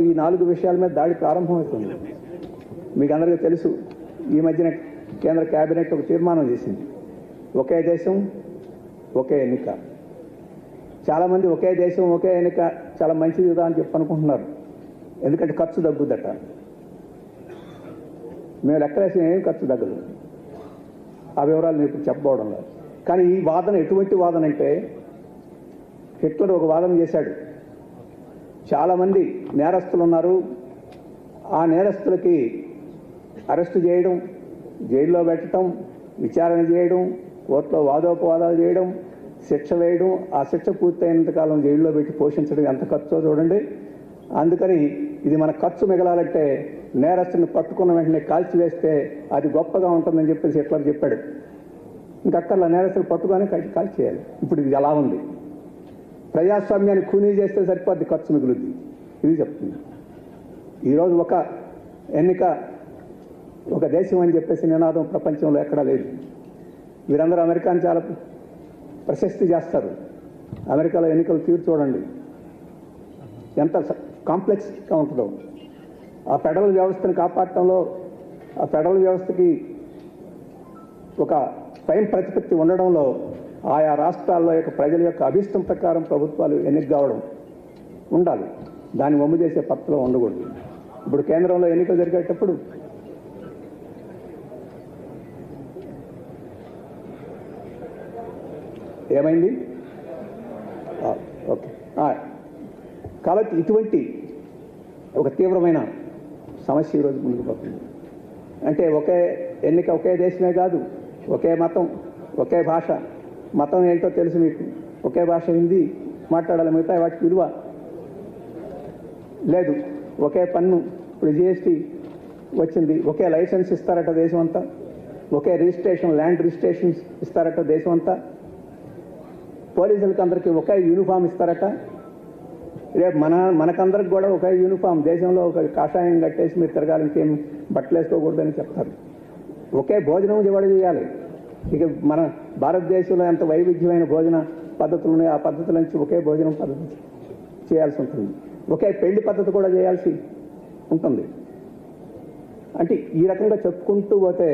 ఈ నాలుగు విషయాల మీద దాడి ప్రారంభమవుతుంది. మీకు అందరికీ తెలుసు ఈ మధ్యన కేంద్ర కేబినెట్ ఒక తీర్మానం చేసింది. ఒకే దేశం ఒకే ఎన్నిక. చాలామంది ఒకే దేశం ఒకే ఎన్నిక చాలా మంచిది కదా అని చెప్పి అనుకుంటున్నారు. ఎందుకంటే ఖర్చు తగ్గుద్దట. మేము లెక్కలేసిన ఏం ఖర్చు తగ్గదు. ఆ వివరాలు నేను ఇప్పుడు చెప్పబోవడం లేదు. కానీ ఈ వాదన ఎటువంటి వాదన అంటే హిట్లర్ ఒక వాదన చేశాడు. చాలామంది నేరస్తులు ఉన్నారు ఆ నేరస్తులకి అరెస్ట్ చేయడం జైల్లో పెట్టడం విచారణ చేయడం కోర్టులో వాదోపవాదాలు చేయడం శిక్ష వేయడం ఆ శిక్ష పూర్తయినంత కాలం జైల్లో పెట్టి పోషించడం ఎంత ఖర్చో చూడండి. అందుకని ఇది మన ఖర్చు మిగలాలంటే నేరస్తుని పట్టుకున్న వెంటనే కాల్చివేస్తే అది గొప్పగా ఉంటుందని చెప్పేసి హిట్లర్ చెప్పాడు. ఇంకక్కర్లా నేరస్తులు పట్టుకొని కాల్చి కాల్చేయాలి. ఇప్పుడు ఇది ఎలా ఉంది? ప్రజాస్వామ్యాన్ని ఖూనీ చేస్తే సరిపోద్ది ఖర్చు మిగులుద్ది. ఇది చెప్తుంది ఈరోజు ఒక ఎన్నిక ఒక దేశం అని చెప్పేసి నినాదం ప్రపంచంలో ఎక్కడా లేదు. వీరందరూ అమెరికాని చాలా ప్రశస్తి చేస్తారు. అమెరికాలో ఎన్నికలు తీరు చూడండి. ఎంత కాంప్లెక్స్గా ఉంటుందో. ఆ ఫెడరల్ వ్యవస్థను కాపాడటంలో ఆ ఫెడరల్ వ్యవస్థకి ఒక స్వయం ప్రతిపత్తి ఉండడంలో ఆయా రాష్ట్రాల్లో యొక్క ప్రజల యొక్క అభిష్టం ప్రకారం ప్రభుత్వాలు ఎన్నిక కావడం ఉండాలి. దాన్ని వమ్ము చేసే పత్రం ఉండకూడదు. ఇప్పుడు కేంద్రంలో ఎన్నికలు జరిగేటప్పుడు ఏమైంది? ఓకే. కాబట్టి ఇటువంటి ఒక తీవ్రమైన సమస్య ఈరోజు ముందుకు పోతుంది. అంటే ఒకే ఎన్నిక ఒకే దేశమే కాదు ఒకే మతం ఒకే భాష మతం ఏంటో తెలుసు మీకు. ఒకే భాష హిందీ మాట్లాడాలి మిగతా వాటికి విలువ లేదు. ఒకే పన్ను ఇప్పుడు జిఎస్టీ వచ్చింది. ఒకే లైసెన్స్ ఇస్తారట దేశం అంతా ఒకే రిజిస్ట్రేషన్ ల్యాండ్ రిజిస్ట్రేషన్ ఇస్తారట దేశం అంతా పోలీసులకి అందరికీ ఒకే యూనిఫామ్ ఇస్తారట. రేపు మన మనకందరికి కూడా ఒకే యూనిఫామ్ దేశంలో ఒక కాషాయం కట్టేసి మీరు తిరగాలి ఇంకేం బట్టలు వేసుకోకూడదని చెప్తారు. ఒకే భోజనం ఇవాళ చేయాలి? ఇక మన భారతదేశంలో ఎంత వైవిధ్యమైన భోజన పద్ధతులు ఉన్నాయో ఆ పద్ధతుల నుంచి ఒకే భోజనం పద్ధతి చేయాల్సి ఉంటుంది. ఒకే పెళ్ళి పద్ధతి కూడా చేయాల్సి ఉంటుంది. అంటే ఈ రకంగా చెప్పుకుంటూ పోతే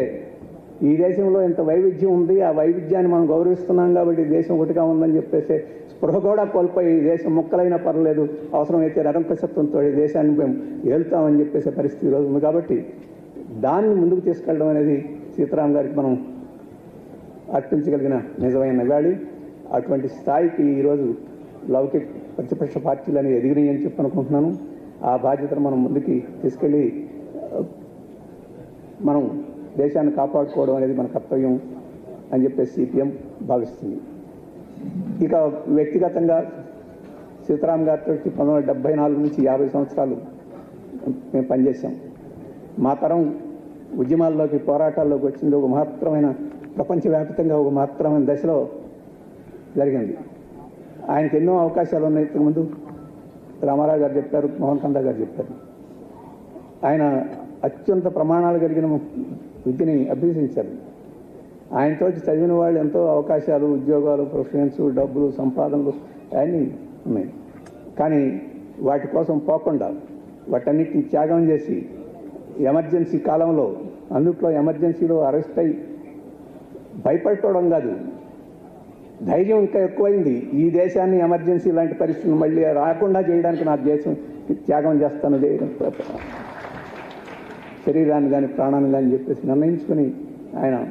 ఈ దేశంలో ఎంత వైవిధ్యం ఉంది ఆ వైవిధ్యాన్ని మనం గౌరవిస్తున్నాం కాబట్టి దేశం ఒకటిగా ఉందని చెప్పేసి స్పృహ కూడా కోల్పోయి దేశం ముక్కలైనా పర్లేదు అవసరమైతే నిరంకుశత్వంతో దేశాన్ని మేము ఏలుతామని చెప్పేసే పరిస్థితి ఈరోజు ఉంది కాబట్టి దాన్ని ముందుకు తీసుకెళ్ళడం అనేది సీతారాం గారికి మనం అర్పించగలిగిన నిజమైన నివాళి అటువంటి స్థాయికి ఈరోజు లౌకిక ప్రతిపక్ష పార్టీలు ఎదిగినాయి అని చెప్పి అనుకుంటున్నాను ఆ బాధ్యతను మనం ముందుకి తీసుకెళ్ళి మనం దేశాన్ని కాపాడుకోవడం అనేది మన కర్తవ్యం అని చెప్పేసి సిపిఎం భావిస్తుంది. ఇక వ్యక్తిగతంగా సీతారాం గారితో పంతొమ్మిది వందల డెబ్బై నాలుగు నుంచి యాభై సంవత్సరాలు మేము పనిచేసాం మా తరం ఉద్యమాల్లోకి పోరాటాల్లోకి వచ్చింది ఒక మహత్తరమైన ప్రపంచవ్యాప్తంగా ఒక మహత్తరమైన దశలో జరిగింది. ఆయనకి ఎన్నో అవకాశాలు ఉన్నాయి. ఇంతకుముందు రామారావు గారు చెప్పారు మోహన్ కందా గారు చెప్పారు. ఆయన అత్యంత ప్రమాణాలు కలిగిన విద్యని అభ్యసించారు. ఆయనతో చదివిన వాళ్ళు ఎంతో అవకాశాలు ఉద్యోగాలు ప్రొఫెషన్స్ డబ్బులు సంపాదనలు అన్నీ ఉన్నాయి. కానీ వాటి కోసం పోకుండా వాటన్నిటిని త్యాగం చేసి ఎమర్జెన్సీ కాలంలో అందుట్లో ఎమర్జెన్సీలో అరెస్ట్ అయ్యి భయపడుకోవడం కాదు. ధైర్యం ఇంకా ఎక్కువైంది. ఈ దేశాన్ని ఎమర్జెన్సీ లాంటి పరిస్థితులు మళ్ళీ రాకుండా చేయడానికి నా దేశం త్యాగం చేస్తాను శరీరాన్ని కానీ ప్రాణాన్ని కానీ చెప్పేసి నిర్ణయించుకొని ఆయన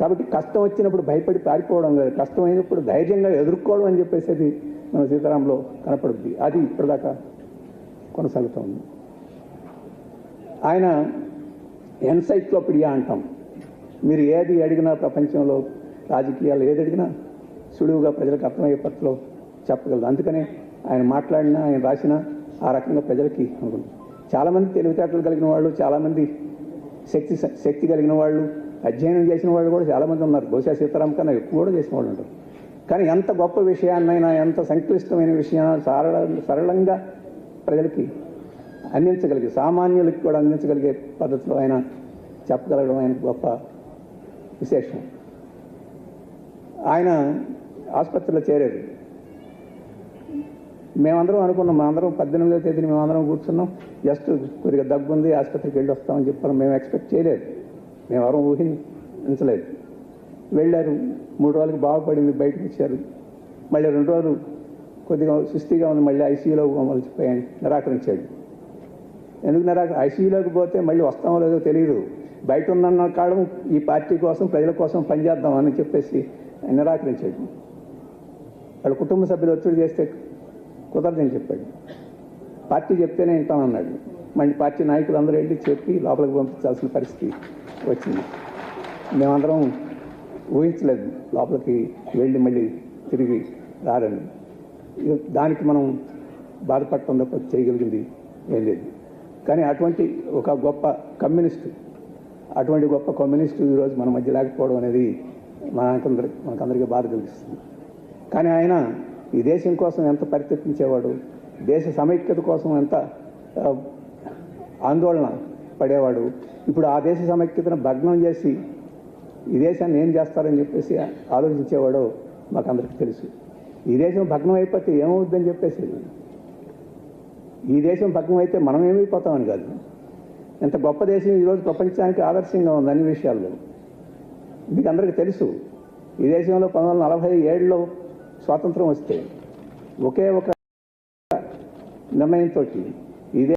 కాబట్టి కష్టం వచ్చినప్పుడు భయపడి పారిపోవడం కాదు. కష్టం అయినప్పుడు ధైర్యంగా ఎదుర్కోవడం అని చెప్పేసి మన సీతారాంలో కనపడుద్ది. అది ఇప్పటిదాకా కొనసాగుతోంది. ఆయన ఎన్సైక్లోపీడియా అంటాం. మీరు ఏది అడిగినా ప్రపంచంలో రాజకీయాలు ఏది అడిగినా సులువుగా ప్రజలకు అర్థమయ్యే పద్ధతిలో చెప్పగలదు. అందుకనే ఆయన మాట్లాడినా ఆయన రాసినా ఆ రకంగా ప్రజలకి అనుకుంది చాలామంది తెలివితేటలు కలిగిన వాళ్ళు చాలామంది శక్తి శక్తి కలిగిన వాళ్ళు అధ్యయనం చేసిన వాళ్ళు కూడా చాలామంది ఉన్నారు. బహుశా సీతారాం కన్నా ఎక్కువ కూడా చేసిన వాళ్ళు ఉంటారు. కానీ ఎంత గొప్ప విషయాన్నైనా ఎంత సంక్లిష్టమైన విషయాన్ని సరళ సరళంగా ప్రజలకి అందించగలిగే సామాన్యులకి కూడా అందించగలిగే పద్ధతిలో ఆయన చెప్పగలగడం ఆయన గొప్ప విశేషం. ఆయన ఆసుపత్రిలో చేరారు. మేమందరం అనుకున్నాం మేమందరం పద్దెనిమిదో తేదీని మేమందరం కూర్చున్నాం. జస్ట్ కొద్దిగా దగ్గు ఉంది ఆసుపత్రికి వెళ్ళి వస్తామని చెప్పాను మేము ఎక్స్పెక్ట్ చేయలేదు. మేము ఎవరం ఊహించలేదు. వెళ్ళారు. మూడు రోజులకి బాగుపడింది బయటకు వచ్చారు. మళ్ళీ రెండు రోజులు కొద్దిగా సుస్థిగా ఉంది మళ్ళీ ఐసీయూలో మలిచిపోయాను నిరాకరించాడు. ఎందుకు నిరాక ఐసీయూలోకి పోతే మళ్ళీ వస్తామో లేదో తెలియదు బయట ఉన్న కాలం ఈ పార్టీ కోసం ప్రజల కోసం పనిచేద్దాం అని చెప్పేసి నిరాకరించాడు. వాళ్ళ కుటుంబ సభ్యులు ఒత్తిడి చేస్తే కుదరదని చెప్పాడు. పార్టీ చెప్తేనే వింటానన్నాడు. మళ్ళీ పార్టీ నాయకులు అందరూ వెళ్ళి చెప్పి లోపలికి పంపించాల్సిన పరిస్థితి వచ్చింది. మేమందరం ఊహించలేదు లోపలికి వెళ్ళి మళ్ళీ తిరిగి రారని. దానికి మనం బాధపడటం తప్ప చేయగలిగింది ఏం లేదు. కానీ అటువంటి ఒక గొప్ప కమ్యూనిస్టు అటువంటి గొప్ప కమ్యూనిస్టు ఈరోజు మన మధ్య లేకపోవడం అనేది మనకందరి మనకందరికీ బాధ కలిగిస్తుంది. కానీ ఆయన ఈ దేశం కోసం ఎంత పరితపించేవాడు దేశ సమైక్యత కోసం ఎంత ఆందోళన పడేవాడు ఇప్పుడు ఆ దేశ సమైక్యతను భగ్నం చేసి ఈ దేశాన్ని ఏం చేస్తారని చెప్పేసి ఆలోచించేవాడో మాకందరికీ తెలుసు. ఈ దేశం భగ్నం అయిపోతే ఏమవుద్దని చెప్పేసి ఈ దేశం భగ్నం అయితే మనం ఏమైపోతామని కాదు. ఎంత గొప్ప దేశం ఈరోజు ప్రపంచానికి ఆదర్శంగా ఉంది అన్ని విషయాల్లో. మీకు అందరికీ తెలుసు ఈ దేశంలో పంతొమ్మిది వందల నలభై ఏడులో స్వాతంత్రం వస్తే ఒకే ఒక నిర్ణయంతో